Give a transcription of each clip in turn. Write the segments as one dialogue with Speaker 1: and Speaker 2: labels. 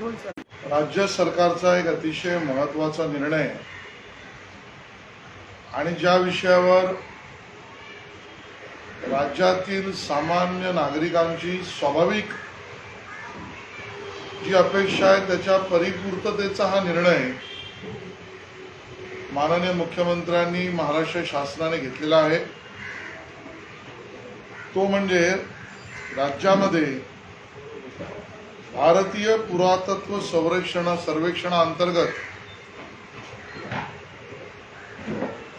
Speaker 1: राज्य सरकारचा एक अतिशय महत्त्वाचा निर्णय आणि ज्या विषयावर राज्यातील सामान्य नागरिकांची स्वाभाविक जी अपेक्षा आहे त्याच्या परिपूर्ततेचा हा निर्णय माननीय मुख्यमंत्र्यांनी महाराष्ट्र शासनाने घेतलेला आहे. तो म्हणजे राज्यामध्ये भारतीय पुरातत्व संरक्षण सर्वेक्षणाअंतर्गत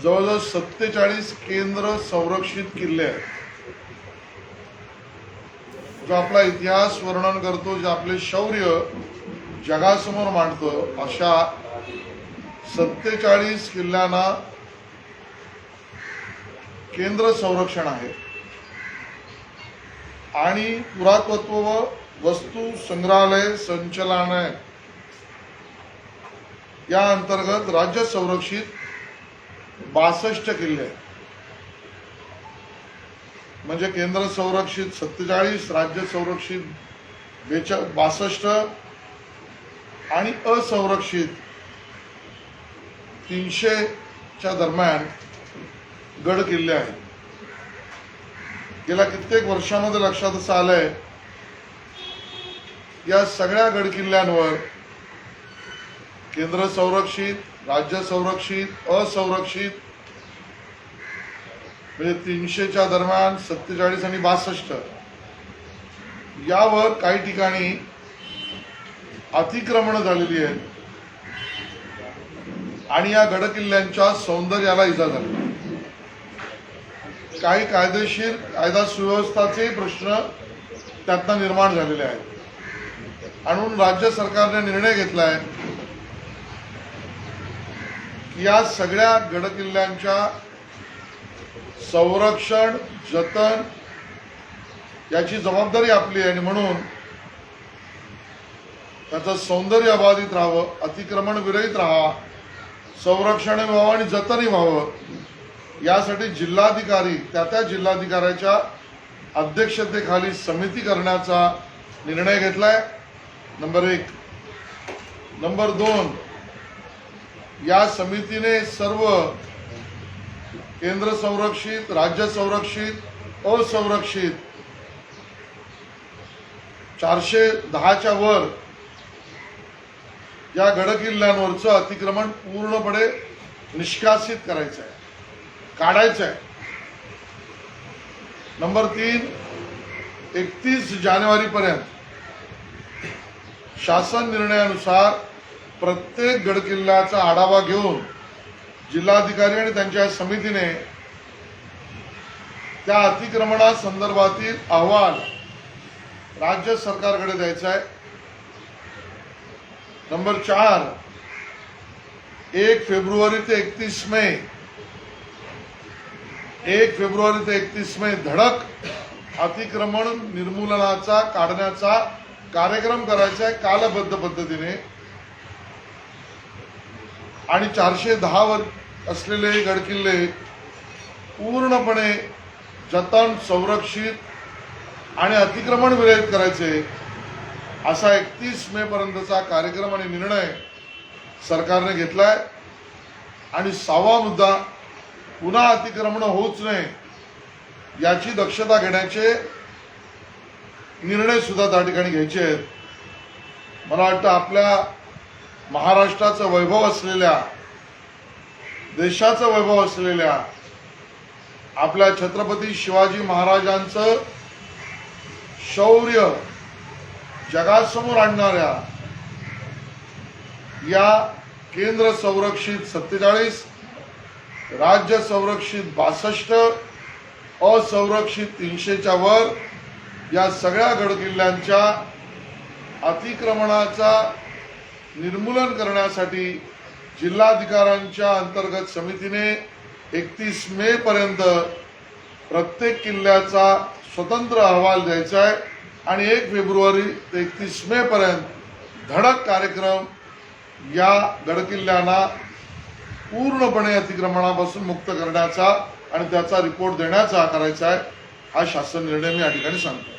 Speaker 1: जवळजवळ सत्तेचाळीस केंद्र संरक्षित किल्ले आहेत. जो आपला इतिहास वर्णन करतो जे आपले शौर्य जगासमोर मांडतो अशा सत्तेचाळीस किल्ल्यांना केंद्र संरक्षण आहे. आणि पुरातत्व व वस्तू संग्रहालय संचलनालय. या अंतर्गत राज्य संरक्षित बासष्ट किल्ले. म्हणजे केंद्र संरक्षित सत्तेचाळीस राज्य संरक्षित बेचा बासष्ट आणि असंरक्षित तीनशेच्या दरम्यान गड किल्ले आहेत. गेल्या कित्येक वर्षामध्ये लक्षात असं आलंय या सगळ्या गडकिल्ल्यांवर केंद्र संरक्षित राज्य संरक्षित असंरक्षित म्हणजे तीनशेच्या दरम्यान सत्तेचाळीस आणि बासष्ट. यावर काही ठिकाणी अतिक्रमण झालेली आहेत. आणि या गडकिल्ल्यांच्या सौंदर्याला इजा झाली. काही कायदेशीर कायदा सुव्यवस्थाचे प्रश्न त्यातनं निर्माण झालेले आहेत. आणून राज्य सरकारने निर्णय घेतलाय की या सगळ्या गडकिल्ल्यांच्या संरक्षण जतन याची जबाबदारी आपली आहे आणि म्हणून त्याचं सौंदर्य अबाधित राहावं अतिक्रमण विरहित राहा संरक्षण व्हावं आणि जतनही व्हावं यासाठी जिल्हाधिकारी त्या त्या जिल्हाधिकाऱ्याच्या अध्यक्षतेखाली समिती करण्याचा निर्णय घेतलाय. नंबर एक. नंबर दोन या समितीने सर्व केंद्र संरक्षित राज्य संरक्षित असंरक्षित चारशे दहाच्या वर या गडकिल्ल्यांवरचं अतिक्रमण पूर्णपणे निष्कासित करायचं आहे काढायचं आहे नंबर तीन एकतीस जानेवारीपर्यंत शासन निर्णयानुसार प्रत्येक गडकिल्ल्याचा आढावा घेऊन जिल्हाधिकारी आणि त्यांच्या समितीने त्या अतिक्रमणासंदर्भातील अहवाल राज्य सरकारकडे द्यायचा आहे. नंबर चार एक फेब्रुवारी ते एकतीस मे एक फेब्रुवारी ते एकतीस मे धडक अतिक्रमण निर्मूलनाचा काढण्याचा कार्यक्रम करायचा आहे कालबद्ध पद्धतीने. आणि चारशे दहा वर असलेले गडकिल्ले पूर्णपणे जतन संरक्षित आणि अतिक्रमण विरहित करायचे. असा एकतीस मे पर्यंतचा कार्यक्रम आणि निर्णय सरकारने घेतलाय. आणि सहावा मुद्दा पुन्हा अतिक्रमण होऊच नये याची दक्षता घेण्याचे निर्णय सुद्धा त्या ठिकाणी घ्यायचे आहेत. मला वाटतं आपल्या महाराष्ट्राचं वैभव असलेल्या देशाचं वैभव असलेल्या आपल्या छत्रपती शिवाजी महाराजांचं शौर्य जगासमोर आणणाऱ्या या केंद्र संरक्षित सत्तेचाळीस राज्य संरक्षित बासष्ट असंरक्षित तीनशेच्या वर या सगळ्या गडकिल्ल्यांच्या अतिक्रमणाचा निर्मूलन करण्यासाठी जिल्हाधिकाऱ्यांच्या अंतर्गत समितीने एकतीस मे पर्यंत प्रत्येक किल्ल्याचा स्वतंत्र अहवाल द्यायचा आहे आणि एक फेब्रुवारी ते एकतीस मे पर्यंत धडक कार्यक्रम या गडकिल्ल्यांना पूर्णपणे अतिक्रमणापासून मुक्त करण्याचा आणि त्याचा रिपोर्ट देण्याचा करायचा आहे हा शासन निर्णय मी या ठिकाणी सांगतो.